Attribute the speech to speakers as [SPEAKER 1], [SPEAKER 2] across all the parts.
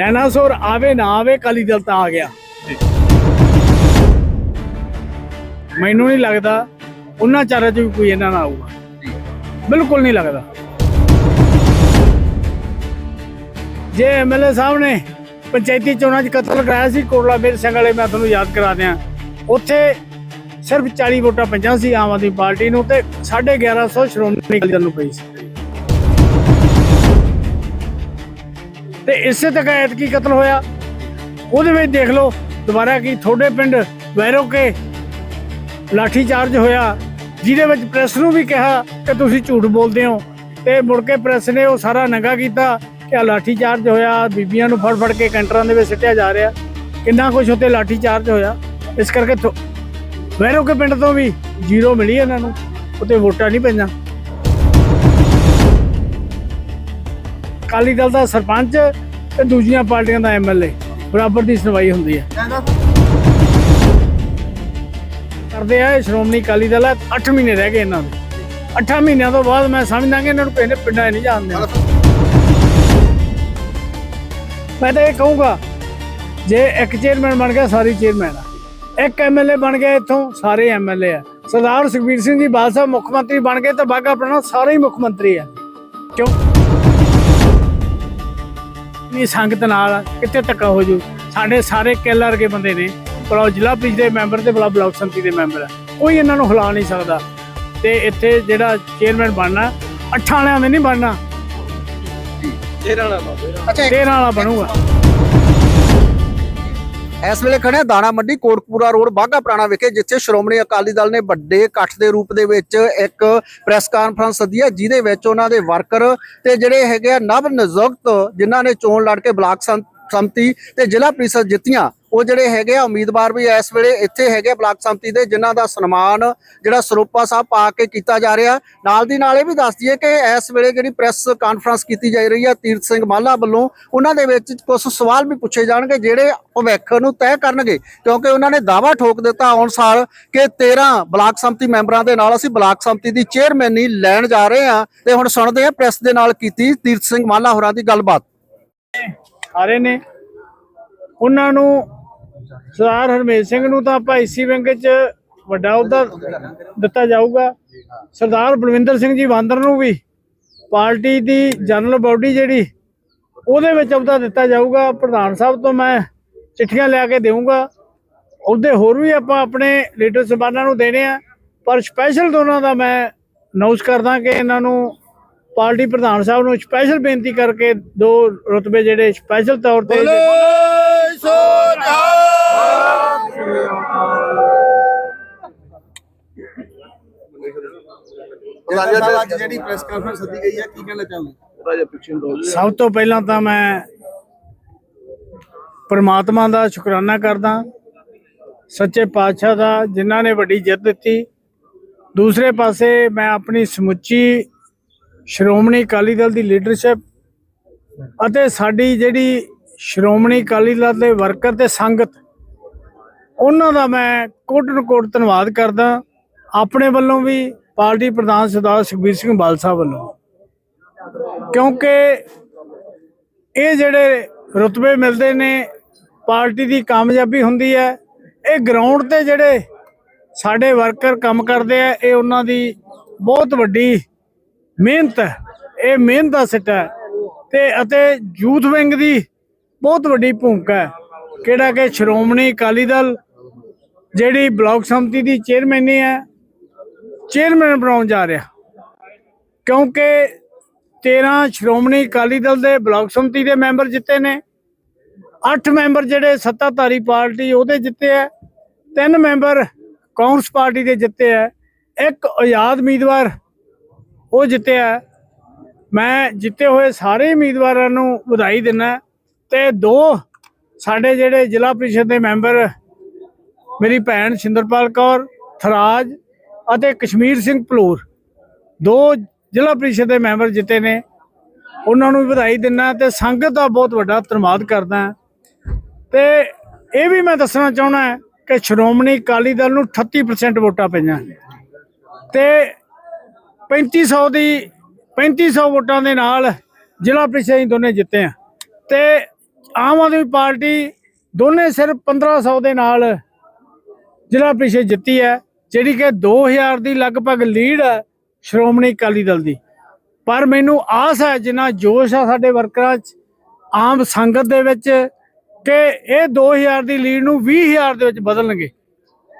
[SPEAKER 1] Dinosaur ਆਵੇ ਨਾ ਆਵੇ ਕਾਲੀ ਦਲ ਤਾਂ ਆ ਗਿਆ। ਮੈਨੂੰ ਨਹੀਂ ਲੱਗਦਾ ਉਹਨਾਂ ਚਾਰਾਂ ਚ ਵੀ ਕੋਈ ਇਹਨਾਂ ਨਾਲ ਆਊਗਾ। ਬਿਲਕੁਲ ਨਹੀਂ ਲੱਗਦਾ। ਜੇ ਐਮਐਲਏ ਸਾਹਿਬ ਨੇ ਪੰਚਾਇਤੀ ਚੋਣਾਂ 'ਚ ਕਤਲ ਕਰਾਇਆ ਸੀ ਕੋਟਲਾ ਮੇਰ ਸਿੰਘ ਵਾਲੇ ਮੈਂ ਤੁਹਾਨੂੰ ਯਾਦ ਕਰਾ ਦਿਆਂ। ਉੱਥੇ ਸਿਰਫ 40 ਵੋਟਾਂ ਪੰਜਾਂ ਸੀ ਆਮ ਆਦਮੀ ਪਾਰਟੀ ਨੂੰ ਤੇ 1150 ਸ਼੍ਰੋਮਣੀ ਅਕਾਲੀ ਦਲ ਨੂੰ ਪਈ ਸੀ। ਤੇ ਇਸੇ ਤੱਕ ਐਤਕੀ ਕਤਲ ਹੋਇਆ। ਉਹਦੇ ਵਿੱਚ ਦੇਖ ਲਓ, ਦੁਬਾਰਾ ਕੀ ਤੁਹਾਡੇ ਪਿੰਡ ਵੈਰੋਕੇ ਲਾਠੀ ਚਾਰਜ ਹੋਇਆ, ਜਿਹਦੇ ਵਿੱਚ ਪ੍ਰੈਸ ਨੂੰ ਵੀ ਕਿਹਾ ਕਿ ਤੁਸੀਂ ਝੂਠ ਬੋਲਦੇ ਹੋ। ਤੇ ਮੁੜ ਕੇ ਪ੍ਰੈਸ ਨੇ ਉਹ ਸਾਰਾ ਨੰਗਾ ਕੀਤਾ ਕਿ ਆ ਲਾਠੀ ਚਾਰਜ ਹੋਇਆ, ਬੀਬੀਆਂ ਨੂੰ ਫੜ ਫੜ ਕੇ ਕੈਂਟਰਾਂ ਦੇ ਵਿੱਚ ਸਿੱਟਿਆ ਜਾ ਰਿਹਾ। ਕਿੰਨਾ ਕੁਝ ਉੱਤੇ ਲਾਠੀ ਚਾਰਜ ਹੋਇਆ। ਇਸ ਕਰਕੇ ਥੋ- ਵੈਰੋ ਪਿੰਡ ਤੋਂ ਵੀ ਜ਼ੀਰੋ ਮਿਲੀ ਇਹਨਾਂ ਨੂੰ। ਉੱਤੇ ਵੋਟਾਂ ਨਹੀਂ ਪਈਆਂ। ਅਕਾਲੀ ਦਲ ਦਾ ਸਰਪੰਚ ਤੇ ਦੂਜੀਆਂ ਪਾਰਟੀਆਂ ਦਾ ਐਮਐਲਏ ਬਰਾਬਰ ਦੀ ਸੁਣਵਾਈ ਹੁੰਦੀ ਹੈ। ਕਰਦੇ ਆ ਇਹ ਸ਼੍ਰੋਮਣੀ ਅਕਾਲੀ ਦਲ ਹੈ 8 ਮਹੀਨੇ ਰਹਿ ਗਏ ਇਹਨਾਂ ਦੇ। 8 ਮਹੀਨਿਆਂ ਤੋਂ ਬਾਅਦ ਮੈਂ ਸਮਝਦਾ ਕਿ ਇਹਨਾਂ ਨੂੰ ਪਿੰਡ ਪਿੰਡਾਂ ਨਹੀਂ ਜਾਣਦੇ ਮੈਂ ਤਾਂ ਇਹ ਕਹੂੰਗਾ, ਜੇ ਇੱਕ ਚੇਅਰਮੈਨ ਬਣ ਗਿਆ, ਸਾਰੀ ਚੇਅਰਮੈਨ ਆ। ਇੱਕ ਐਮਐਲਏ ਬਣ ਗਿਆ ਇੱਥੋਂ, ਸਾਰੇ ਐਮਐਲਏ ਆ। ਸਰਦਾਰ ਸੁਖਬੀਰ ਸਿੰਘ ਜੀ ਬਾਦਲ ਸਾਹਿਬ ਮੁੱਖ ਮੰਤਰੀ ਬਣ ਗਏ ਤਾਂ ਬਾਗਾ ਆਪਣਾ ਸਾਰੇ ਹੀ ਮੁੱਖ ਮੰਤਰੀ ਆ। ਕਿਉਂ? ਨਹੀਂ ਸੰਗਤ ਨਾਲ ਕਿੱਥੇ ਧੱਕਾ ਹੋ ਜੂ? ਸਾਡੇ ਸਾਰੇ ਕੇਲਰ ਵਰਗੇ ਬੰਦੇ ਨੇ। ਬੜਾ ਜ਼ਿਲ੍ਹਾ ਪ੍ਰੀਸ਼ਦ ਦੇ ਮੈਂਬਰ ਤੇ ਬੜਾ ਬਲਾਕ ਸੰਮਤੀ ਦੇ ਮੈਂਬਰ ਆ। ਕੋਈ ਇਹਨਾਂ ਨੂੰ ਹਿਲਾ ਨਹੀਂ ਸਕਦਾ। ਤੇ ਇੱਥੇ ਜਿਹੜਾ ਚੇਅਰਮੈਨ ਬਣਨਾ ਅੱਠਾਂ ਵਾਲਿਆਂ ਦੇ ਨਹੀਂ ਬਣਨਾ।
[SPEAKER 2] ਅੱਛਾ
[SPEAKER 1] 13 ਵਾਲਾ ਬਣੂਗਾ।
[SPEAKER 2] ਇਸ ਵੇਲੇ ਖੜੇ ਦਾਣਾ ਮੰਡੀ ਕੋਟਕਪੂਰਾ ਰੋਡ ਬਾਗਾ ਪੁਰਾਣਾ ਵਿਖੇ, ਜਿੱਥੇ ਸ਼੍ਰੋਮਣੀ ਅਕਾਲੀ ਦਲ ਨੇ ਵੱਡੇ ਇਕੱਠ ਦੇ ਰੂਪ ਦੇ ਵਿੱਚ ਇੱਕ ਪ੍ਰੈਸ ਕਾਨਫਰੰਸ ਸੱਦੀ ਹੈ, ਜਿਹਦੇ ਵਿੱਚ ਉਹਨਾਂ ਦੇ ਵਰਕਰ ਤੇ ਜਿਹੜੇ ਹੈਗੇ ਆ ਨਵ ਨਿਯੁਕਤ ਜਿਨ੍ਹਾਂ ਨੇ ਚੋਣ ਲੜ ਕੇ ਬਲਾਕ ਸੰਤ ਸੰਮਤੀ ਤੇ ਜ਼ਿਲ੍ਹਾ ਪ੍ਰੀਸ਼ਦ ਜਿੱਤੀਆਂ। ਉਹ ਜਿਹੜੇ ਹੈਗੇ ਆ ਉਮੀਦਵਾਰ ਵੀ ਇਸ ਵੇਲੇ ਇੱਥੇ ਹੈਗੇ ਆ ਬਲਾਕ ਸੰਮਤੀ ਦੇ, ਜਿਨ੍ਹਾਂ ਦਾ ਸਨਮਾਨ ਜਿਹੜਾ ਸਰੂਪਾ ਸਾਹਿਬ ਪਾ ਕੇ ਕੀਤਾ ਜਾ ਰਿਹਾ। ਨਾਲ ਦੀ ਨਾਲ ਇਹ ਵੀ ਦੱਸ ਦਈਏ ਕਿ ਇਸ ਵੇਲੇ ਜਿਹੜੀ ਪ੍ਰੈਸ ਕਾਨਫਰੰਸ ਕੀਤੀ ਜਾ ਰਹੀ ਹੈ ਤੀਰਥ ਸਿੰਘ ਮਾਲਾ ਵੱਲੋਂ, ਉਹਨਾਂ ਦੇ ਵਿੱਚ ਕੁਝ ਸਵਾਲ ਵੀ ਪੁੱਛੇ ਜਾਣਗੇ, ਜਿਹੜੇ ਭਵਿੱਖ ਨੂੰ ਤੈਅ ਕਰਨਗੇ। ਕਿਉਂਕਿ ਉਹਨਾਂ ਨੇ ਦਾਵਾ ਠੋਕ ਦਿੱਤਾ ਆਉਣ ਸਾਲ ਕਿ 13 ਬਲਾਕ ਸੰਮਤੀ ਮੈਂਬਰਾਂ ਦੇ ਨਾਲ ਅਸੀਂ ਬਲਾਕ ਸੰਮਤੀ ਦੀ ਚੇਅਰਮੈਨੀ ਲੈਣ ਜਾ ਰਹੇ ਹਾਂ ਤੇ ਹੁਣ ਸੁਣਦੇ ਹਾਂ ਪ੍ਰੈਸ ਦੇ ਨਾਲ ਕੀਤੀ ਤੀਰਥ ਸਿੰਘ ਮਾਲਾ ਹੋਰਾਂ ਦੀ ਗੱਲਬਾਤ।
[SPEAKER 1] ਆ ਰਹੇ ਨੇ। ਉਹਨਾਂ ਨੂੰ ਸਰਦਾਰ ਹਰਮੇਸ਼ ਸਿੰਘ ਨੂੰ ਤਾਂ ਆਪਾਂ ਇਸੀ ਵਿੰਗ 'ਚ ਵੱਡਾ ਅਹੁਦਾ ਦਿੱਤਾ ਜਾਊਗਾ। ਸਰਦਾਰ ਬਲਵਿੰਦਰ ਸਿੰਘ ਜੀ ਵਾਂਦਰ ਨੂੰ ਵੀ ਪਾਰਟੀ ਦੀ ਜਨਰਲ ਬਾਡੀ ਜਿਹੜੀ, ਉਹਦੇ ਵਿੱਚ ਅਹੁਦਾ ਦਿੱਤਾ ਜਾਊਗਾ। ਪ੍ਰਧਾਨ ਸਾਹਿਬ ਤੋਂ ਮੈਂ ਚਿੱਠੀਆਂ ਲਿਆ ਕੇ ਦੇਵਾਂਗਾ ਉਹਦੇ ਹੋਰ ਵੀ ਆਪਾਂ ਆਪਣੇ ਲੀਡਰ ਸਬਾਨਾਂ ਨੂੰ ਦੇਣੇ ਆ। ਪਰ ਸਪੈਸ਼ਲ ਦੋਨਾਂ ਦਾ ਮੈਂ ਅਨਾਉਂਸ ਕਰਦਾ ਕਿ ਇਹਨਾਂ ਨੂੰ ਪਾਰਟੀ ਪ੍ਰਧਾਨ ਸਾਹਿਬ ਨੂੰ ਸਪੈਸ਼ਲ ਬੇਨਤੀ ਕਰਕੇ ਦੋ ਰੁਤਬੇ ਜਿਹੜੇ ਸਪੈਸ਼ਲ ਤੌਰ ਤੇ
[SPEAKER 3] ਅੱਜ ਜਿਹੜੀ ਪ੍ਰੈਸ ਕਾਨਫਰੰਸ ਸੱਦੀ ਗਈ ਹੈ ਕੀ ਕਹਿਣਾ ਚਾਹੁੰਦੇ
[SPEAKER 1] ਸਭ ਤੋਂ ਪਹਿਲਾਂ ਤਾਂ ਮੈਂ ਪ੍ਰਮਾਤਮਾ ਦਾ ਸ਼ੁਕਰਾਨਾ ਕਰਦਾ। ਸੱਚੇ ਪਾਤਸ਼ਾਹ ਦਾ ਜਿਨ੍ਹਾਂ ਨੇ ਵੱਡੀ ਜਿੱਤ ਦਿੱਤੀ। ਦੂਸਰੇ ਪਾਸੇ ਮੈਂ ਆਪਣੀ ਸਮੁੱਚੀ ਸ਼੍ਰੋਮਣੀ ਅਕਾਲੀ ਦਲ ਦੀ ਲੀਡਰਸ਼ਿਪ ਅਤੇ ਸਾਡੀ ਜਿਹੜੀ ਸ਼੍ਰੋਮਣੀ ਅਕਾਲੀ ਦਲ ਦੇ ਵਰਕਰ ਤੇ ਸੰਗਤ, ਉਹਨਾਂ ਦਾ ਮੈਂ ਕੋਟਨ ਕੋਟ ਧੰਨਵਾਦ ਕਰਦਾ। ਆਪਣੇ ਵੱਲੋਂ ਵੀ ਪਾਰਟੀ ਪ੍ਰਧਾਨ ਸਰਦਾਰ ਸੁਖਬੀਰ ਸਿੰਘ ਬਾਲਸਾ ਵੱਲੋਂ। ਕਿਉਂਕਿ ਇਹ ਜਿਹੜੇ ਰੁਤਬੇ ਮਿਲਦੇ ਨੇ, ਪਾਰਟੀ ਦੀ ਕਾਮਯਾਬੀ ਹੁੰਦੀ ਹੈ। ਇਹ ਗਰਾਊਂਡ ਤੇ ਜਿਹੜੇ ਸਾਡੇ ਵਰਕਰ ਕੰਮ ਕਰਦੇ ਆ, ਇਹ ਉਹਨਾਂ ਦੀ ਬਹੁਤ ਵੱਡੀ ਮਿਹਨਤ ਹੈ, ਇਹ ਮਿਹਨਤ ਦਾ ਸਿੱਟਾ ਹੈ। ਤੇ ਅਤੇ ਯੂਥ ਵਿੰਗ ਦੀ ਬਹੁਤ ਵੱਡੀ ਭੂਮਿਕਾ ਹੈ, ਕਿਹੜਾ ਕਿ ਸ਼੍ਰੋਮਣੀ ਅਕਾਲੀ ਦਲ, ਜਿਹੜੀ ਬਲਾਕ ਸੰਮਤੀ ਦੀ ਚੇਅਰਮੈਨੀ ਹੈ ਚੇਅਰਮੈਨ ਬਣਾਉਣ ਜਾ ਰਿਹਾ। ਕਿਉਂਕਿ 13 ਸ਼੍ਰੋਮਣੀ ਅਕਾਲੀ ਦਲ ਦੇ ਬਲਾਕ ਸੰਮਤੀ ਦੇ ਮੈਂਬਰ ਜਿੱਤੇ ਨੇ 8 ਮੈਂਬਰ ਜਿਹੜੇ ਸੱਤਾਧਾਰੀ ਪਾਰਟੀ ਉਹਦੇ ਜਿੱਤੇ ਆ ਤਿੰਨ ਮੈਂਬਰ ਕਾਂਗਰਸ ਪਾਰਟੀ ਦੇ ਜਿੱਤੇ ਆ ਇੱਕ ਆਜ਼ਾਦ ਉਮੀਦਵਾਰ ਉਹ ਜਿੱਤਿਆ। ਮੈਂ ਜਿੱਤੇ ਹੋਏ ਸਾਰੇ ਉਮੀਦਵਾਰਾਂ ਨੂੰ ਵਧਾਈ ਦਿੰਦਾ ਤੇ ਦੋ ਸਾਡੇ ਜਿਹੜੇ ਜ਼ਿਲ੍ਹਾ ਪ੍ਰੀਸ਼ਦ ਦੇ ਮੈਂਬਰ ਮੇਰੀ ਭੈਣ ਸਿੰਦਰਪਾਲ ਕੌਰ, ਥਰਾਜ ਅਤੇ ਕਸ਼ਮੀਰ ਸਿੰਘ ਭਲੂਰ ਦੋ ਜ਼ਿਲ੍ਹਾ ਪ੍ਰੀਸ਼ਦ ਦੇ ਮੈਂਬਰ ਜਿੱਤੇ ਨੇ। ਉਹਨਾਂ ਨੂੰ ਵੀ ਵਧਾਈ ਦਿੰਦਾ ਤੇ ਸੰਗਤ ਦਾ ਬਹੁਤ ਵੱਡਾ ਧੰਨਵਾਦ ਕਰਦਾ ਤੇ ਇਹ ਵੀ ਮੈਂ ਦੱਸਣਾ ਚਾਹੁੰਦਾ ਕਿ ਸ਼੍ਰੋਮਣੀ ਅਕਾਲੀ ਦਲ ਨੂੰ 38% ਵੋਟਾਂ ਪਈਆਂ। ਤੇ 3500 ਦੀ 3500 ਵੋਟਾਂ ਦੇ ਨਾਲ ਜ਼ਿਲ੍ਹਾ ਪ੍ਰੀਸ਼ਦ ਅਸੀਂ ਦੋਨੇ ਜਿੱਤੇ ਆ ਤੇ ਆਮ ਆਦਮੀ ਪਾਰਟੀ ਦੋਨੇ ਸਿਰਫ 1500 ਦੇ ਨਾਲ ਜ਼ਿਲ੍ਹਾ ਪ੍ਰੀਸ਼ਦ ਜਿੱਤੀ ਹੈ, ਜਿਹੜੀ ਕਿ 2000 ਦੀ ਲਗਭਗ ਲੀਡ ਹੈ ਸ਼੍ਰੋਮਣੀ ਅਕਾਲੀ ਦਲ ਦੀ। ਪਰ ਮੈਨੂੰ ਆਸ ਹੈ, ਜਿੰਨਾ ਜੋਸ਼ ਆ ਸਾਡੇ ਵਰਕਰਾਂ 'ਚ, ਆਮ ਸੰਗਤ ਦੇ ਵਿੱਚ, ਕਿ ਇਹ 2000 ਦੀ ਲੀਡ ਨੂੰ 20000 ਦੇ ਵਿੱਚ ਬਦਲਣਗੇ।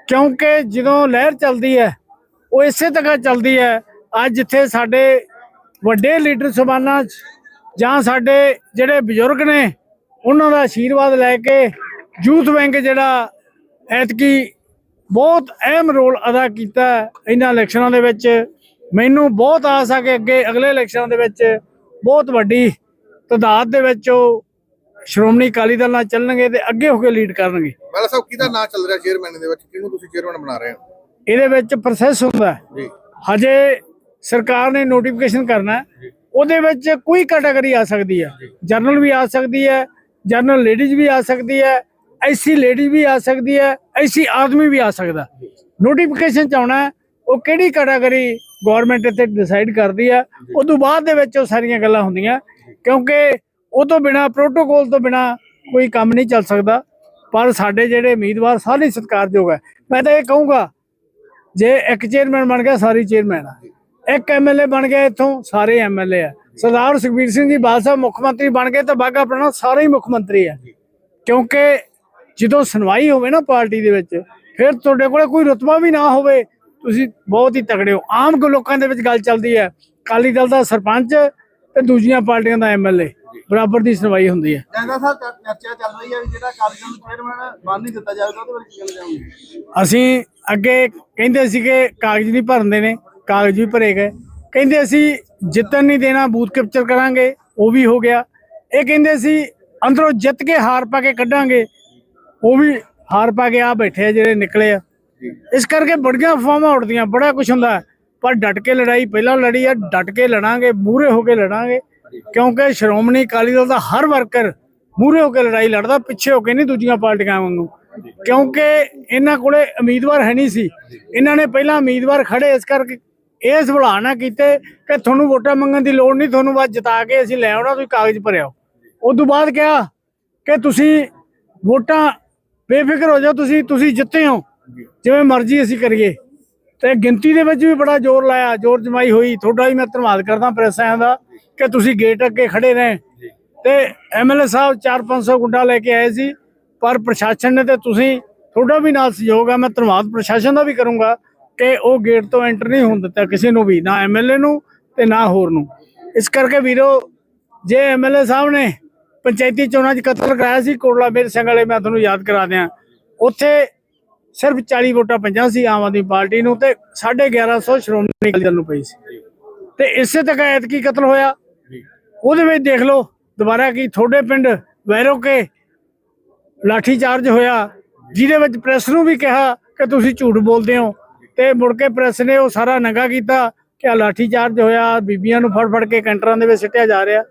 [SPEAKER 1] ਕਿਉਂਕਿ ਜਦੋਂ ਲਹਿਰ ਚੱਲਦੀ ਹੈ, ਉਹ ਇਸੇ ਤਰ੍ਹਾਂ ਚੱਲਦੀ ਹੈ ਅੱਜ ਜਿੱਥੇ ਸਾਡੇ ਵੱਡੇ ਲੀਡਰ ਸਬਾਨਾਂ 'ਚ ਜਾਂ ਸਾਡੇ ਜਿਹੜੇ ਬਜ਼ੁਰਗ ਨੇ ਉਹਨਾਂ ਦਾ ਆਸ਼ੀਰਵਾਦ ਲੈ ਕੇ ਯੂਥ ਬੈਂਕ ਜਿਹੜਾ ਐਤਕੀ ਬਹੁਤ ਅਹਿਮ ਰੋਲ ਅਦਾ ਕੀਤਾ ਇਹਨਾਂ ਇਲੈਕਸ਼ਨਾਂ ਦੇ ਵਿੱਚ। ਮੈਨੂੰ ਬਹੁਤ ਆਸ ਆ ਕਿ ਅੱਗੇ ਅਗਲੇ ਇਲੈਕਸ਼ਨਾਂ ਦੇ ਵਿੱਚ ਬਹੁਤ ਵੱਡੀ ਤਦਾਦ ਦੇ ਵਿੱਚ ਉਹ ਸ਼੍ਰੋਮਣੀ ਅਕਾਲੀ ਦਲ ਨਾਲ ਚੱਲਣਗੇ ਤੇ ਅੱਗੇ ਹੋ ਕੇ ਲੀਡ ਕਰਨਗੇ।
[SPEAKER 3] ਬਾਲਾ ਸਾਹਿਬ ਕਿਹਦਾ ਨਾਂ ਚੱਲ ਰਿਹਾ ਚੇਅਰਮੈਨ ਦੇ ਵਿੱਚ? ਕਿਹਨੂੰ ਤੁਸੀਂ ਚੇਅਰਮੈਨ ਬਣਾ ਰਹੇ ਹੋ?
[SPEAKER 1] ਇਹਦੇ ਵਿੱਚ ਪ੍ਰੋਸੈਸ ਹੁੰਦਾ।
[SPEAKER 3] ਜੀ।
[SPEAKER 1] ਹਜੇ ਸਰਕਾਰ ਨੇ ਨੋਟੀਫਿਕੇਸ਼ਨ ਕਰਨਾ ਹੈ। ਉਹਦੇ ਵਿੱਚ ਕੋਈ ਕੈਟਾਗਰੀ ਆ ਸਕਦੀ ਹੈ। ਜਨਰਲ ਵੀ ਆ ਸਕਦੀ ਹੈ ਜਨਰਲ ਲੇਡੀਜ਼ ਵੀ ਆ ਸਕਦੀ ਹੈ ਐਸੀ ਲੇਡੀ ਵੀ ਆ ਸਕਦੀ ਹੈ ਐਸੀ ਆਦਮੀ ਵੀ ਆ ਸਕਦਾ। ਨੋਟੀਫਿਕੇਸ਼ਨ ਚ ਆਉਣਾ ਉਹ ਕਿਹੜੀ ਕੈਟਾਗਰੀ ਗਵਰਨਮੈਂਟ ਇੱਥੇ ਡਿਸਾਈਡ ਕਰਦੀ ਹੈ ਉਸ ਤੋਂ ਬਾਅਦ ਦੇ ਵਿੱਚ ਉਹ ਸਾਰੀਆਂ ਗੱਲਾਂ ਹੁੰਦੀਆਂ ਕਿਉਂਕਿ ਉਹ ਤੋਂ ਬਿਨਾ ਪ੍ਰੋਟੋਕੋਲ ਤੋਂ ਬਿਨਾ ਕੋਈ ਕੰਮ ਨਹੀਂ ਚੱਲ ਸਕਦਾ। ਪਰ ਸਾਡੇ ਜਿਹੜੇ ਉਮੀਦਵਾਰ ਸਾਰੇ ਸਤਿਕਾਰਯੋਗ ਹੈ। ਮੈਂ ਤਾਂ ਇਹ ਕਹੂੰਗਾ ਜੇ ਇੱਕ ਚੇਅਰਮੈਨ ਬਣ ਗਿਆ ਸਾਰੇ ਚੇਅਰਮੈਨ ਆ। ਇੱਕ ਐਮਐਲਏ ਬਣ ਗਿਆ ਇੱਥੋਂ ਸਾਰੇ ਐਮਐਲਏ ਆ। ਸਰਦਾਰ ਸੁਖਬੀਰ ਸਿੰਘ ਜੀ ਬਾਦਲ ਸਾਹਿਬ ਮੁੱਖ ਮੰਤਰੀ ਬਣ ਗਏ ਤਾਂ ਬਾਗਾ ਪੁਰਾਣਾ ਸਾਰੇ ਹੀ ਮੁੱਖ ਮੰਤਰੀ ਆ। ਕਿਉਂਕਿ ਜਦੋਂ ਸੁਣਵਾਈ ਹੋਵੇ ਨਾ ਪਾਰਟੀ ਦੇ ਵਿੱਚ ਫਿਰ ਤੁਹਾਡੇ ਕੋਲੇ ਕੋਈ ਰੁਤਬਾ ਵੀ ਨਾ ਹੋਵੇ ਤੁਸੀਂ ਬਹੁਤ ਹੀ ਤਗੜੇ ਹੋ। ਆਮ ਕੋ ਲੋਕਾਂ ਦੇ ਵਿੱਚ ਗੱਲ ਚੱਲਦੀ ਹੈ ਅਕਾਲੀ ਦਲ ਦਾ ਸਰਪੰਚ ਤੇ ਦੂਜੀਆਂ ਪਾਰਟੀਆਂ ਦਾ ਐਮਐਲਏ ਬਰਾਬਰ ਦੀ ਸੁਣਵਾਈ ਹੁੰਦੀ ਹੈ
[SPEAKER 3] ਜੈਦਾ ਸਾਹਿਬ ਚਰ- ਚਰਚਾ ਚੱਲ ਰਹੀ ਹੈ ਵੀ ਜਿਹੜਾ ਕਾਰਜਨ ਨੂੰ ਚੇਅਰਮੈਨ ਬਣ ਨਹੀਂ ਦਿੱਤਾ ਜਾਵੇਗਾ ਉਹਦੇ ਬਾਰੇ ਕੀ ਕਹਿਣਾ ਚਾਹੋਗੇ
[SPEAKER 1] ਅਸੀਂ ਅੱਗੇ ਕਹਿੰਦੇ ਸੀਗੇ ਕਾਗਜ਼ ਨਹੀਂ ਭਰਦੇ ਨੇ। ਕਾਗਜ਼ ਵੀ ਭਰੇ ਗਏ। ਕਹਿੰਦੇ ਅਸੀਂ ਜਿੱਤਣ ਨਹੀਂ ਦੇਣਾ ਬੂਥ ਕੈਪਚਰ ਕਰਾਂਗੇ ਉਹ ਵੀ ਹੋ ਗਿਆ। ਇਹ ਕਹਿੰਦੇ ਸੀ ਅੰਦਰੋਂ ਜਿੱਤ ਕੇ ਹਾਰ ਪਾ ਕੇ ਕੱਢਾਂਗੇ ਉਹ ਵੀ ਹਾਰ ਪਾ ਕੇ ਆ ਬੈਠੇ ਆ ਜਿਹੜੇ ਨਿਕਲੇ ਆ। ਇਸ ਕਰਕੇ ਬੜੀਆਂ ਅਫਵਾਹਾਂ ਉੱਡਦੀਆਂ ਬੜਾ ਕੁਝ ਹੁੰਦਾ। ਪਰ ਡਟ ਕੇ ਲੜਾਈ ਪਹਿਲਾਂ ਲੜੀ ਆ ਡਟ ਕੇ ਲੜਾਂਗੇ ਮੂਹਰੇ ਹੋ ਕੇ ਲੜਾਂਗੇ। ਕਿਉਂਕਿ ਸ਼੍ਰੋਮਣੀ ਅਕਾਲੀ ਦਲ ਦਾ ਹਰ ਵਰਕਰ ਮੂਹਰੇ ਹੋ ਕੇ ਲੜਾਈ ਲੜਦਾ ਪਿੱਛੇ ਹੋ ਕੇ ਨਹੀਂ ਦੂਜੀਆਂ ਪਾਰਟੀਆਂ ਵਾਂਗੂ। ਕਿਉਂਕਿ ਇਹਨਾਂ ਕੋਲੇ ਉਮੀਦਵਾਰ ਹੈ ਨਹੀਂ ਸੀ। ਇਹਨਾਂ ਨੇ ਪਹਿਲਾਂ ਉਮੀਦਵਾਰ ਖੜੇ ਇਸ ਕਰਕੇ ਇਸ ਬੁਲਾਣਾ ਕੀਤੇ ਕਿ ਤੁਹਾਨੂੰ ਵੋਟਾਂ ਮੰਗਣ ਦੀ ਲੋੜ ਨਹੀਂ ਤੁਹਾਨੂੰ ਬਸ ਜਿਤਾ ਕੇ ਅਸੀਂ ਲੈ ਆਉਣਾ ਤੁਸੀਂ ਕਾਗਜ਼ ਭਰਿਓ ਉਸ ਤੋਂ ਬਾਅਦ ਕਿਹਾ ਕਿ ਤੁਸੀਂ ਵੋਟਾਂ ਬੇਫਿਕਰ ਹੋ ਜਾਓ ਤੁਸੀਂ ਤੁਸੀਂ ਜਿੱਤੇ ਹੋ। ਜਿਵੇਂ ਮਰਜ਼ੀ ਅਸੀਂ ਕਰੀਏ। ਤੇ ਗਿਣਤੀ ਦੇ ਵਿੱਚ ਵੀ ਬੜਾ ਜ਼ੋਰ ਲਾਇਆ ਜ਼ੋਰ ਜਮਾਈ ਹੋਈ। ਤੁਹਾਡਾ ਵੀ ਮੈਂ ਧੰਨਵਾਦ ਕਰਦਾ ਪ੍ਰੈਸ ਆਇਆਂ ਦਾ ਕਿ ਤੁਸੀਂ ਗੇਟ ਅੱਗੇ ਖੜੇ ਰਹੇ। ਤੇ ਐਮਐਲਏ ਸਾਹਿਬ 4-500 ਗੁੰਡਾ ਲੈ ਕੇ ਆਏ ਸੀ ਪਰ ਪ੍ਰਸ਼ਾਸਨ ਨੇ ਤੇ ਤੁਸੀਂ ਤੁਹਾਡਾ ਵੀ ਨਾਲ ਸਹਿਯੋਗ ਆ ਮੈਂ ਧੰਨਵਾਦ ਪ੍ਰਸ਼ਾਸਨ ਦਾ ਵੀ ਕਰੂੰਗਾ। ਕਿ ਉਹ ਗੇਟ ਤੋਂ ਐਂਟਰ ਨਹੀਂ ਹੋਣ ਦਿੱਤਾ ਕਿਸੇ ਨੂੰ ਵੀ, ਨਾ ਐਮਐਲਏ ਨੂੰ ਤੇ ਨਾ ਹੋਰ ਨੂੰ। ਇਸ ਕਰਕੇ ਵੀਰੋ, ਜੇ ਐਮਐਲਏ ਸਾਹਿਬ ਨੇ ਪੰਚਾਇਤੀ ਚੋਣਾਂ 'ਚ ਕਤਲ ਕਰਾਇਆ ਸੀ ਕੋਟਲਾ ਮੇਰ ਸਿੰਘ ਵਾਲੇ, ਮੈਂ ਤੁਹਾਨੂੰ ਯਾਦ ਕਰਾ ਦਿਆਂ। ਉੱਥੇ ਸਿਰਫ 40 ਵੋਟਾਂ ਪੰਜਾਂ ਸੀ ਆਮ ਆਦਮੀ ਪਾਰਟੀ ਨੂੰ ਤੇ 1150 ਸ਼੍ਰੋਮਣੀ ਅਕਾਲੀ ਦਲ ਨੂੰ ਪਈ ਸੀ। ਤੇ ਇਸੇ ਤੱਕ ਐਤਕੀ ਕਤਲ ਹੋਇਆ। ਉਹਦੇ ਵਿੱਚ ਦੇਖ ਲਓ, ਦੁਬਾਰਾ ਕੀ ਤੁਹਾਡੇ ਪਿੰਡ ਵੈਰੋ ਕੇ ਲਾਠੀ ਚਾਰਜ ਹੋਇਆ, ਜਿਹਦੇ ਵਿੱਚ ਪ੍ਰੈਸ ਨੂੰ ਵੀ ਕਿਹਾ ਕਿ ਤੁਸੀਂ ਝੂਠ ਬੋਲਦੇ ਹੋ। ਤੇ ਮੁੜ ਕੇ ਪ੍ਰੈਸ ਨੇ ਉਹ ਸਾਰਾ ਨੰਗਾ ਕੀਤਾ ਕਿ ਆ ਲਾਠੀ ਚਾਰਜ ਹੋਇਆ, ਬੀਬੀਆਂ ਨੂੰ ਫੜ ਫੜ ਕੇ ਕੈਂਟਰਾਂ ਦੇ ਵਿੱਚ ਸਿੱਟਿਆ ਜਾ ਰਿਹਾ।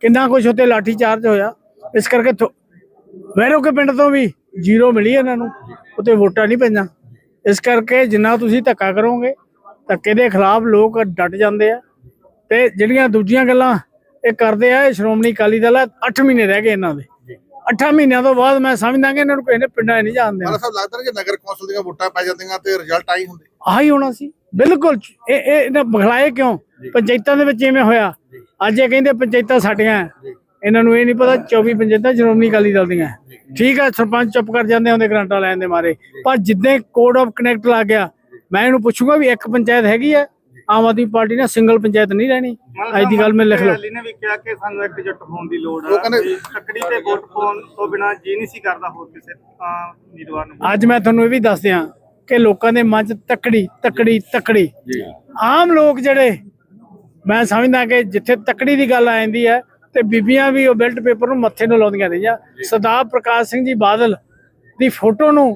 [SPEAKER 1] ਕਿੰਨਾ ਕੁਝ ਉੱਤੇ ਲਾਠੀ ਚਾਰਜ ਹੋਇਆ। ਇਸ ਕਰਕੇ ਥੋ- ਵੈਰੋ ਕੇ ਪਿੰਡ ਤੋਂ ਵੀ ਜ਼ੀਰੋ ਮਿਲੀ ਇਹਨਾਂ ਨੂੰ। ਉੱਤੇ ਵੋਟਾਂ ਨਹੀਂ ਪਈਆਂ। ਇਸ ਕਰਕੇ ਜਿੰਨਾ ਤੁਸੀਂ ਧੱਕਾ ਕਰੋਗੇ, ਧੱਕੇ ਦੇ ਖਿਲਾਫ ਲੋਕ ਡਟ ਜਾਂਦੇ ਆ। ਤੇ ਜਿਹੜੀਆਂ ਦੂਜੀਆਂ ਗੱਲਾਂ ਇਹ ਕਰਦੇ ਆ, ਇਹ ਸ਼੍ਰੋਮਣੀ ਅਕਾਲੀ ਦਲ ਆ 8 ਮਹੀਨੇ ਰਹਿ ਗਏ ਇਹਨਾਂ ਦੇ। 8 ਮਹੀਨਿਆਂ ਤੋਂ ਬਾਅਦ ਮੈਂ ਸਮਝਦਾ ਕਿ ਇਹਨਾਂ ਨੂੰ ਕਿਸੇ ਨੇ ਪਿੰਡਾਂ ਨਹੀਂ ਜਾਣ ਦੇਣਾ।
[SPEAKER 3] ਸਾਹਿਬ ਲੱਗਦਾ ਕਿ ਨਗਰ ਕੌਂਸਲ ਦੀਆਂ ਵੋਟਾਂ ਪੈ ਜਾਂਦੀਆਂ ਤੇ ਰਿਜ਼ਲਟ ਆਈ ਹੁੰਦੇ।
[SPEAKER 1] ਆਹੀ ਹੋਣਾ ਸੀ। ਬਿਲਕੁਲ। ਇਹ ਇਹ ਇਹਨਾਂ ਬਖਲਾਏ ਕਿਉਂ? ਪੰਚਾਇਤਾਂ ਦੇ ਵਿੱਚ ਐਵੇਂ ਹੋਇਆ। ਅੱਜ ਇਹ ਕਹਿੰਦੇ ਪੰਚਾਇਤਾਂ ਸਾਡੀਆਂ। ਇਹਨਾਂ ਨੂੰ ਇਹ ਨਹੀਂ ਪਤਾ 24 ਪੰਚਾਇਤਾਂ ਸ਼੍ਰੋਮਣੀ ਅਕਾਲੀ ਦਲ ਦੀਆਂ। ਠੀਕ ਹੈ ਸਰਪੰਚ ਚੁੱਪ ਕਰ ਜਾਂਦੇ ਹੁੰਦੇ ਗਰੰਟਾ ਲੈਣ ਦੇ ਮਾਰੇ। ਪਰ ਜਿੱਦਾਂ ਕੋਡ ਆਫ ਕਨੈਕਟ ਲੱਗ ਗਿਆ ਮੈਂ ਇਹਨੂੰ ਪੁੱਛੂਗਾ ਵੀ ਇੱਕ ਪੰਚਾਇਤ ਹੈਗੀ ਹੈ? ਆਮ ਆਦਮੀ ਪਾਰਟੀ ਨੇ ਸਿੰਗਲ ਪੰਚਾਇਤ ਨਹੀਂ ਰਹਿਣੀ। ਅੱਜ ਦੀ ਗੱਲ ਮੈਂ ਲਿਖ ਲਓ।
[SPEAKER 4] ਰੈਲੀ ਨੇ ਵੀ ਕਿਹਾ ਕਿ ਸਾਨੂੰ ਇਕਜੁੱਟ ਹੋਣ ਦੀ ਲੋੜ
[SPEAKER 3] ਉਹ
[SPEAKER 4] ਆ ਤੱਕੜੀ ਤੇ ਵੋਟ ਪਾਉਣ ਤੋਂ ਬਿਨਾ ਜੀ ਨਹੀਂ ਸੀ ਕਰਦਾ ਹੋਰ ਕਿਸੇ ਉਮੀਦਵਾਰ ਨੂੰ।
[SPEAKER 1] ਅੱਜ ਮੈਂ ਤੁਹਾਨੂੰ ਇਹ ਵੀ ਦੱਸ ਦਿਆਂ ਕਿ ਲੋਕਾਂ ਦੇ ਮਨ 'ਚ ਤੱਕੜੀ ਤੱਕੜੀ ਤੱਕੜੀ। ਆਮ ਲੋਕ ਜਿਹੜੇ ਮੈਂ ਸਮਝਦਾ ਕਿ ਜਿੱਥੇ ਤੱਕੜੀ ਦੀ ਗੱਲ ਆ ਜਾਂਦੀ ਹੈ ਤੇ ਬੀਬੀਆਂ ਵੀ ਉਹ ਬਿਲਟ ਪੇਪਰ ਨੂੰ ਮੱਥੇ ਨੂੰ ਲਾਉਂਦੀਆਂ ਰਹੀਆਂ। ਸਰਦਾਰ ਪ੍ਰਕਾਸ਼ ਸਿੰਘ ਜੀ ਬਾਦਲ ਦੀ ਫੋਟੋ ਨੂੰ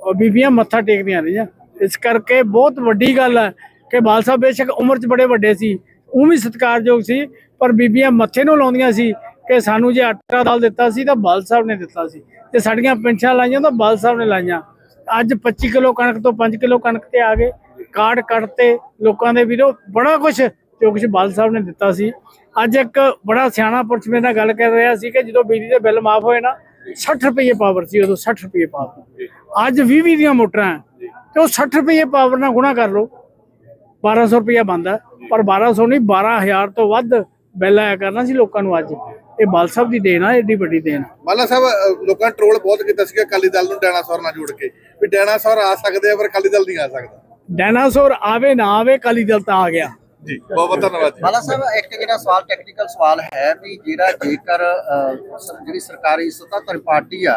[SPEAKER 1] ਉਹ ਬੀਬੀਆਂ ਮੱਥਾ ਟੇਕਦੀਆਂ ਰਹੀਆਂ। ਇਸ ਕਰਕੇ ਬਹੁਤ ਵੱਡੀ ਗੱਲ ਹੈ ਕਿ ਬਾਲ ਸਾਹਿਬ ਬੇਸ਼ੱਕ ਉਮਰ 'ਚ ਬੜੇ ਵੱਡੇ ਸੀ ਉਹ ਵੀ ਸਤਿਕਾਰਯੋਗ ਸੀ, ਪਰ ਬੀਬੀਆਂ ਮੱਥੇ ਨੂੰ ਲਾਉਂਦੀਆਂ ਸੀ ਕਿ ਸਾਨੂੰ ਜੇ ਆਟਾ ਦਾਲ ਦਿੱਤਾ ਸੀ ਤਾਂ ਬਾਲ ਸਾਹਿਬ ਨੇ ਦਿੱਤਾ ਸੀ। ਤੇ ਸਾਡੀਆਂ ਪੈਨਸ਼ਨਾਂ ਲਾਈਆਂ ਤਾਂ ਬਾਲ ਸਾਹਿਬ ਨੇ ਲਾਈਆਂ। ਅੱਜ 25 ਕਿਲੋ ਕਣਕ ਤੋਂ 5 ਕਿਲੋ ਕਣਕ ਤੇ ਆ ਗਏ। ਕਾਰਡ ਕੱਟਤੇ ਲੋਕਾਂ ਦੇ ਵੀਰੋ, ਬੜਾ ਕੁਝ ਜੋ ਕੁਝ ਬਾਲ ਸਾਹਿਬ ਨੇ ਦਿੱਤਾ ਸੀ। ਅੱਜ ਇੱਕ ਬੜਾ ਸਿਆਣਾ ਪੁਰਸ਼ ਮੇਰੇ ਨਾਲ ਗੱਲ ਕਰ ਰਿਹਾ ਸੀ ਕਿ ਜਦੋਂ ਬਿਜਲੀ ਦੇ ਬਿੱਲ ਮਾਫ ਹੋਏ ਨਾ 60 ਰੁਪਏ ਪਾਵਰ ਸੀ ਉਦੋਂ 60 ਰੁਪਏ ਪਾਵਰ। ਅੱਜ 20 20 ਦੀਆਂ ਮੋਟਰਾਂ ਹੈ, ਤੇ ਉਹ 60 ਰੁਪਏ ਪਾਵਰ ਨਾਲ ਗੁਣਾ ਕਰ ਲਓ। 1200 ਰੁਪਇਆ ਬਣਦਾ। ਪਰ 1200 ਨਹੀਂ 12000 ਤੋਂ ਵੱਧ ਬਿੱਲ ਆਇਆ ਕਰਨਾ ਸੀ ਲੋਕਾਂ ਨੂੰ ਅੱਜ। ਇਹ ਬਾਲ ਸਾਹਿਬ ਦੀ ਦੇਣ ਆ ਏਡੀ ਵੱਡੀ ਦੇਣ।
[SPEAKER 3] ਮਾਲਾ ਸਾਹਿਬ ਲੋਕਾਂ ਨੇ ਟ੍ਰੋਲ ਬਹੁਤ ਕੀਤਾ ਸੀਗਾ ਅਕਾਲੀ ਦਲ ਨੂੰ ਡਾਇਨਾਸੌਰ ਨਾਲ ਜੋੜ ਕੇ। ਵੀ ਡਾਇਨਾਸੌਰ ਆ ਸਕਦੇ ਆ ਪਰ ਅਕਾਲੀ ਦਲ ਨਹੀਂ ਆ ਸਕਦਾ।
[SPEAKER 1] ਡਾਇਨਾਸੌਰ ਆਵੇ ਨਾ ਆਵੇ ਕਾਲੀ ਦਲ ਤਾਂ ਆ ਗਿਆ।
[SPEAKER 3] ਜੀ ਬਹੁਤ ਬਹੁਤ ਧੰਨਵਾਦ ਜੀ।
[SPEAKER 2] ਬਾਲਾ ਸਾਹਿਬ ਇੱਕ ਜਿਹੜਾ ਸਵਾਲ ਟੈਕਨੀਕਲ ਸਵਾਲ ਹੈ ਵੀ ਜਿਹੜਾ ਜੇਕਰ ਜਿਹੜੀ ਸਰਕਾਰੀ ਸੱਤਾਧਾਰੀ ਪਾਰਟੀ ਆ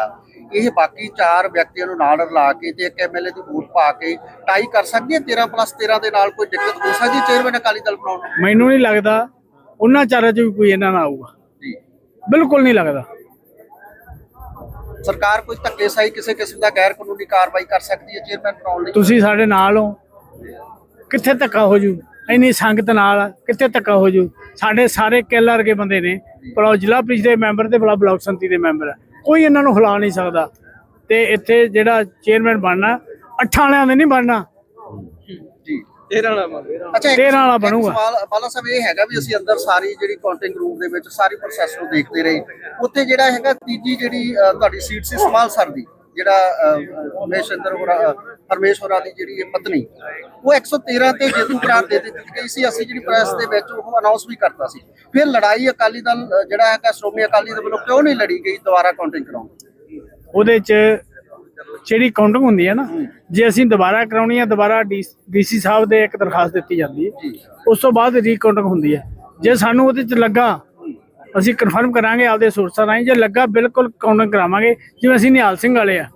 [SPEAKER 2] ਇਹ ਬਾਕੀ ਚਾਰ ਵਿਅਕਤੀਆਂ ਨੂੰ ਨਾਲ ਰਲਾ ਕੇ ਤੇ ਇੱਕ ਐਮਐਲਏ ਦੀ ਵੋਟ ਪਾ ਕੇ ਟਾਈ ਕਰ ਸਕਦੀ ਹੈ 13 ਪਲੱਸ 13 ਦੇ ਨਾਲ ਕੋਈ ਦਿੱਕਤ ਹੋ ਸਕਦੀ ਚੇਅਰਮੈਨ ਅਕਾਲੀ ਦਲ ਬਣਾਉਣ ਨੂੰ?
[SPEAKER 1] ਮੈਨੂੰ ਨਹੀਂ ਲੱਗਦਾ। ਉਹਨਾਂ ਚਾਰਾਂ 'ਚ ਵੀ ਕੋਈ ਇਹਨਾਂ ਨਾਲ ਆਊਗਾ।
[SPEAKER 2] ਜੀ।
[SPEAKER 1] ਬਿਲਕੁਲ ਨਹੀਂ ਲੱਗਦਾ।
[SPEAKER 2] ਸਰਕਾਰ ਕੋਈ ਧੱਕੇਸ਼ਾਹੀ ਕਿਸੇ ਕਿਸਮ ਦਾ ਗੈਰ ਕਾਨੂੰਨੀ ਕਾਰਵਾਈ ਕਰ ਸਕਦੀ ਹੈ ਚੇਅਰਮੈਨ ਬਣਾਉਣ ਲਈ?
[SPEAKER 1] ਤੁਸੀਂ ਸਾਡੇ ਨਾਲ ਹੋ। ਕਿੱਥੇ ਧੱਕਾ ਹੋ ਜੂ? ਇੰਨੀ ਸੰਗਤ ਨਾਲ ਕਿੱਥੇ ਧੱਕਾ ਹੋ ਜੂ? ਸਾਡੇ ਸਾਰੇ ਕਿੱਲ ਵਰਗੇ ਬੰਦੇ ਨੇ। ਭਲਾ ਜ਼ਿਲ੍ਹਾ ਪ੍ਰੀਸ਼ਦ ਦੇ ਮੈਂਬਰ ਤੇ ਭਲਾ ਬਲਾਕ ਸੰਮਤੀ ਦੇ ਮੈਂਬਰ ਆ। ਕੋਈ ਇਹਨਾਂ ਨੂੰ ਹਿਲਾ ਨਹੀਂ ਸਕਦਾ। ਤੇ ਇੱਥੇ ਜਿਹੜਾ ਚੇਅਰਮੈਨ ਬਣਨਾ ਅੱਠਾਂ ਵਾਲਿਆਂ ਦੇ ਨਹੀਂ ਬਣਨਾ।
[SPEAKER 2] ਜੀ। ਅੱਛਾ ਇੱਕ-
[SPEAKER 1] ਤੇਰਾਂ ਵਾਲਾ
[SPEAKER 2] ਇੱਕ
[SPEAKER 1] ਬਣੂਗਾ।
[SPEAKER 2] ਸਵਾਲ ਬਾਲਾ ਸਾਹਿਬ ਇਹ ਹੈਗਾ ਵੀ ਅਸੀਂ ਅੰਦਰ ਸਾਰੀ ਜਿਹੜੀ ਕਾਊਂਟਿੰਗ ਰੂਮ ਦੇ ਵਿੱਚ ਸਾਰੀ ਪ੍ਰੋਸੈਸ ਨੂੰ ਦੇਖਦੇ ਰਹੇ। ਉੱਥੇ ਜਿਹੜਾ ਹੈਗਾ ਤੀਜੀ ਜਿਹੜੀ ਤੁਹਾਡੀ ਸੀਟ ਸੀ ਸਮਾਲ ਸਰ ਦੀ। ਜਿਹੜਾ ਹਰਮੇਸ਼ੰਦਰ ਹੋਰਾ ਅ, ਹਰਮੇਸ਼ ਹੋਰਾ ਦੀ ਜਿਹੜੀ ਇਹ ਪਤਨੀ ਉਹ 113 ਤੇ ਜੇਤੂ ਕਰਾਰ ਦੇ ਦਿੱਤੀ ਗਈ ਸੀ। ਅਸੀਂ ਜਿਹੜੀ ਪ੍ਰੈਸ ਦੇ ਵਿੱਚ ਉਹ ਅਨਾਉਂਸ ਵੀ ਕਰਤਾ ਸੀ। ਫਿਰ ਲੜਾਈ ਅਕਾਲੀ ਦਲ ਜਿਹੜਾ ਹੈਗਾ ਸ਼੍ਰੋਮਣੀ ਅਕਾਲੀ ਦਲ ਵੱਲੋਂ ਕਿਉਂ ਨਹੀਂ ਲੜੀ ਗਈ? ਦੁਬਾਰਾ ਕਾਊਂਟਿੰਗ ਕਰਾਉਣ
[SPEAKER 1] ਉਹਦੇ 'ਚ ਜਿਹੜੀ ਕਾਊਂਟਿੰਗ ਹੁੰਦੀ ਹੈ ਨਾ ਜੇ ਅਸੀਂ ਦੁਬਾਰਾ ਕਰਾਉਣੀ ਹੈ ਦੁਬਾਰਾ ਡੀਸੀ ਸਾਹਿਬ ਦੇ ਇੱਕ ਦਰਖਾਸਤ ਦਿੱਤੀ ਜਾਂਦੀ ਹੈ ਉਸ ਤੋਂ ਬਾਅਦ ਰੀਕਾਊਂਟਿੰਗ ਹੁੰਦੀ ਹੈ। ਜੇ ਸਾਨੂੰ ਉਹਦੇ 'ਚ ਲੱਗਾ ਅਸੀਂ ਕਨਫਰਮ ਕਰਾਂਗੇ ਆਪਦੇ ਸੋਰਸਾਂ ਰਾਹੀਂ, ਜੇ ਲੱਗਾ ਬਿਲਕੁਲ ਕਾਊਂਟਿੰਗ ਕਰਾਵਾਂਗੇ। ਜਿਵੇਂ ਅਸੀਂ ਨਿਹਾਲ ਸਿੰਘ ਵਾਲੇ ਆ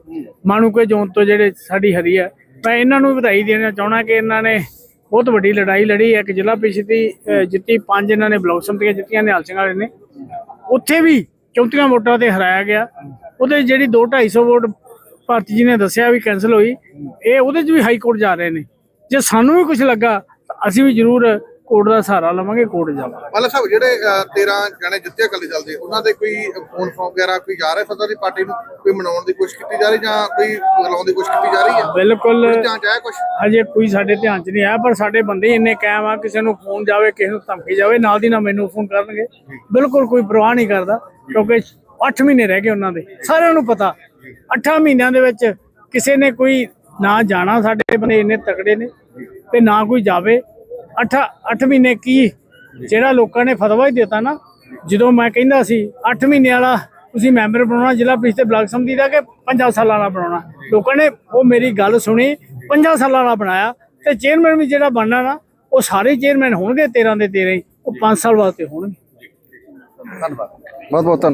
[SPEAKER 1] ਮਾਣੂਕੇ ਜ਼ੋਨ ਤੋਂ ਜਿਹੜੇ ਸਾਡੀ ਹਰੀ ਆ, ਮੈਂ ਇਹਨਾਂ ਨੂੰ ਵਧਾਈ ਦੇਣਾ ਚਾਹਣਾ ਕਿ ਇਹਨਾਂ ਨੇ ਬਹੁਤ ਵੱਡੀ ਲੜਾਈ ਲੜੀ, ਇੱਕ ਜ਼ਿਲ੍ਹਾ ਪ੍ਰੀਸ਼ਦ ਦੀ ਜਿੱਤੀ, ਪੰਜ ਇਹਨਾਂ ਨੇ ਬਲਾਕ ਸੰਮਤੀਆਂ ਜਿੱਤੀਆਂ, ਨਿਹਾਲ ਸਿੰਘ ਵਾਲੇ ਨੇ। ਉੱਥੇ ਵੀ 34 ਵੋਟਾਂ ਤੇ ਹਰਾਇਆ ਗਿਆ। ਉਹਦੇ ਜਿਹੜੀ 2 250 ਵੋਟ ਭਾਰਤੀ ਜੀ ਨੇ ਦੱਸਿਆ ਵੀ ਕੈਨਸਲ ਹੋਈ, ਇਹ ਉਹਦੇ 'ਚ ਵੀ ਹਾਈ ਕੋਰਟ ਜਾ ਰਹੇ ਨੇ। ਜੇ ਸਾਨੂੰ ਵੀ ਕੁਝ ਲੱਗਾ, ਤਾਂ ਅਸੀਂ ਵੀ ਜ਼ਰੂਰ ਕੋਰਟ ਦਾ ਸਹਾਰਾ ਲਵਾਂਗੇ ਕੋਰਟ ਜਾਵਾਂਗੇ
[SPEAKER 3] ਮਾਲਾ ਸਾਹਿਬ ਜਿਹੜੇ 13 ਜਣੇ ਜਿੱਤੇ ਅਕਾਲੀ ਦਲ ਦੇ ਉਹਨਾਂ ਦੇ ਕੋਈ ਫੋਨ ਫੋਨ ਵਗੈਰਾ ਕੋਈ ਜਾ ਰਿਹਾ ਸੱਤਾ ਦੀ ਪਾਰਟੀ ਨੂੰ? ਕੋਈ ਮਨਾਉਣ ਦੀ ਕੋਸ਼ਿਸ਼ ਕੀਤੀ ਜਾ ਰਹੀ ਜਾਂ ਕੋਈ ਬੁਲਾਉਣ ਦੀ ਕੋਸ਼ਿਸ਼ ਕੀਤੀ ਜਾ ਰਹੀ ਹੈ?
[SPEAKER 1] ਬਿਲਕੁਲ
[SPEAKER 3] ਕੁਝ
[SPEAKER 1] ਹਜੇ ਕੋਈ ਸਾਡੇ ਧਿਆਨ 'ਚ ਨਹੀਂ ਆਇਆ ਪਰ ਸਾਡੇ ਬੰਦੇ ਇੰਨੇ ਕਾਇਮ ਆ ਕਿਸੇ ਨੂੰ ਫੋਨ ਜਾਵੇ ਕਿਸੇ ਨੂੰ ਧਮਕੀ ਜਾਵੇ ਨਾਲ ਦੀ ਨਾਲ ਮੈਨੂੰ ਫੋਨ ਕਰਨਗੇ। ਬਿਲਕੁਲ ਕੋਈ ਪਰਵਾਹ ਨਹੀਂ ਕਰਦਾ ਕਿਉਂਕਿ 8 ਮਹੀਨੇ ਰਹਿ ਗਏ ਉਹਨਾਂ ਦੇ ਸਾਰਿਆਂ ਨੂੰ ਪਤਾ। 8 ਮਹੀਨਿਆਂ ਦੇ ਵਿੱਚ ਕਿਸੇ ਨੇ ਕੋਈ ਨਾ ਜਾਣਾ ਸਾਡੇ ਬੰਦੇ ਇੰਨੇ ਤਕੜੇ ਨੇ ਤੇ ਨਾ ਕੋਈ ਜਾਵੇ। 8 8 ਮਹੀਨੇ ਕੀ ਜਿਹੜਾ ਲੋਕਾਂ ਨੇ ਫਤਵਾ ਹੀ ਦਿੱਤਾ ਨਾ, ਜਦੋਂ ਮੈਂ ਕਹਿੰਦਾ ਸੀ 8 ਮਹੀਨੇ ਵਾਲਾ ਤੁਸੀਂ ਮੈਂਬਰ ਬਣਾਉਣਾ, ਜ਼ਿਲ੍ਹਾ ਪ੍ਰੀਸ਼ਦ ਤੇ ਬਲਾਕ ਸੰਮਤੀ ਦਾ ਕਿ 5 ਸਾਲਾਂ ਵਾਲਾ ਬਣਾਉਣਾ? ਲੋਕਾਂ ਨੇ ਉਹ ਮੇਰੀ ਗੱਲ ਸੁਣੀ 5 ਸਾਲਾਂ ਵਾਲਾ ਬਣਾਇਆ ਤੇ ਚੇਅਰਮੈਨ ਵੀ ਜਿਹੜਾ ਬਣਨਾ ਨਾ, ਉਹ ਸਾਰੇ ਚੇਅਰਮੈਨ ਹੋਣਗੇ 13 ਦੇ 13 ਹੀ, ਉਹ 5 ਸਾਲ ਵਾਸਤੇ ਹੋਣਗੇ।
[SPEAKER 2] ਧੰਨਵਾਦ। ਬਹੁਤ ਬਹੁਤ ਧੰਨਵਾਦ।